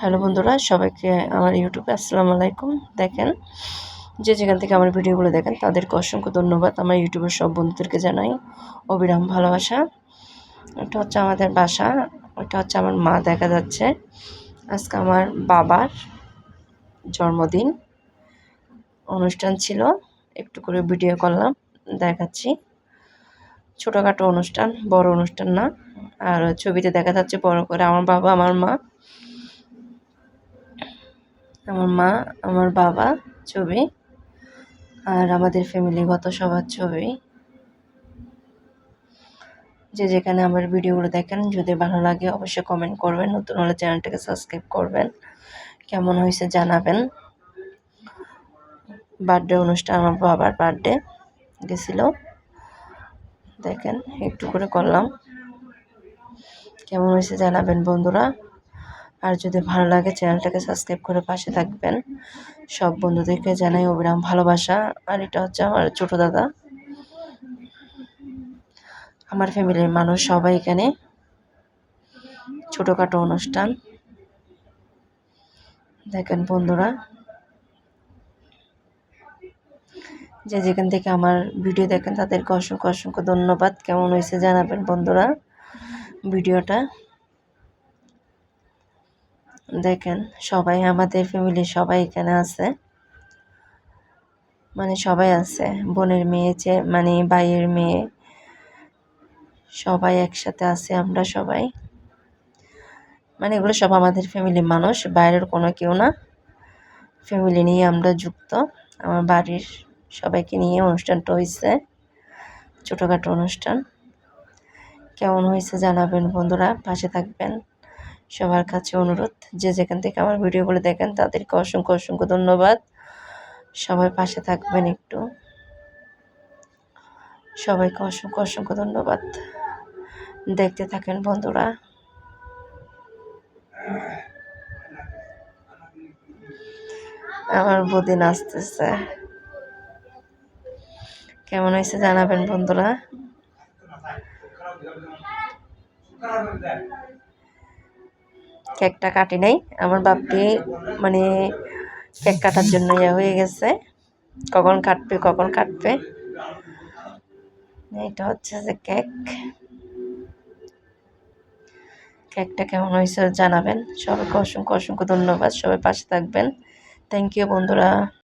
Hello বন্ধুরা, সবাইকে আমার ইউটিউবে আসসালামু আলাইকুম। দেখেন, যে যেখান থেকে আমার ভিডিওগুলো দেখেন, তাদেরকে অসংখ্য ধন্যবাদ। আমার ইউটিউবের সব বন্ধুদেরকে জানাই অবিরাম ভালোবাসা। এটা হচ্ছে আমাদের বাসা ওটা হচ্ছে আমার মা, দেখা যাচ্ছে। আজকে আমার বাবার জন্মদিন। অনুষ্ঠান ছিল, একটু করে ভিডিও করলাম, দেখাচ্ছি। ছোটোখাটো অনুষ্ঠান, বড় অনুষ্ঠান না। আর ছবিতে দেখা যাচ্ছে, বড় করে আমার বাবা, আমার মা আমার মা, আমার বাবা, ছবি আর আমাদের ফ্যামিলিগত সবার ছবি। যে যেখানে আমার ভিডিওগুলো দেখেন, যদি ভালো লাগে অবশ্যই কমেন্ট করবেন। নতুন হলে চ্যানেলটাকে সাবস্ক্রাইব করবেন। কেমন হয়েছে জানাবেন। বার্থডে অনুষ্ঠান, আমার বাবার বার্থডে গেছিল। দেখেন, একটু করে করলাম। কেমন হয়েছে জানাবেন বন্ধুরা। আর যদি ভালো লাগে চ্যানেলটাকে সাবস্ক্রাইব করে পাশে থাকবেন। সব বন্ধুদেরকে জানাই অবিরাম ভালোবাসা। আর এটা হচ্ছে আমার ছোট দাদা। আমার ফ্যামিলির মানুষ সবাই এখানে। ছোটোখাটো অনুষ্ঠান। দেখেন বন্ধুরা। যে যেখান থেকে আমার ভিডিও দেখেন তাদেরকে অসংখ্য অসংখ্য ধন্যবাদ। কেমন হয়েছে জানাবেন বন্ধুরা ভিডিওটা। দেখেন, সবাই আমাদের ফ্যামিলির সবাই এখানে আছে। মানে সবাই আছে, বোনের মেয়ে, যে মানে ভাইয়ের মেয়ে। সবাই একসাথে আছে আমরা সবাই। মানে এগুলো সব আমাদের ফ্যামিলির মানুষ, বাইরের কোনো কেউ না। ফ্যামিলি নিয়ে আমরা যুক্ত। আমার বাড়ির সবাইকে নিয়ে অনুষ্ঠানটা হয়েছে ছোটোখাটো অনুষ্ঠান। কেমন হয়েছে জানাবেন বন্ধুরা, পাশে থাকবেন। সবার কাছে অনুরোধ যে যেখান থেকে আমার ভিডিওগুলো দেখেন তাদেরকে অসংখ্য অসংখ্য ধন্যবাদ। সবাই পাশে থাকবেন একটু। সবাইকে অসংখ্য অসংখ্য ধন্যবাদ। দেখতে থাকেন বন্ধুরা। আমার বদি নাচতেছে। কেমন হয়েছে জানাবেন বন্ধুরা? কেকটা কাটি নাই। আমার বাপকে মানে কেক কাটার জন্য ইয়ে হয়ে গেছে। কখন কাটবে কখন কাটবে? এটা হচ্ছে যে কেক। কেকটা কেমন হয়েছে জানাবেন। সবাইকে অসংখ্য অসংখ্য ধন্যবাদ। সবাই পাশে থাকবেন। থ্যাংক ইউ বন্ধুরা।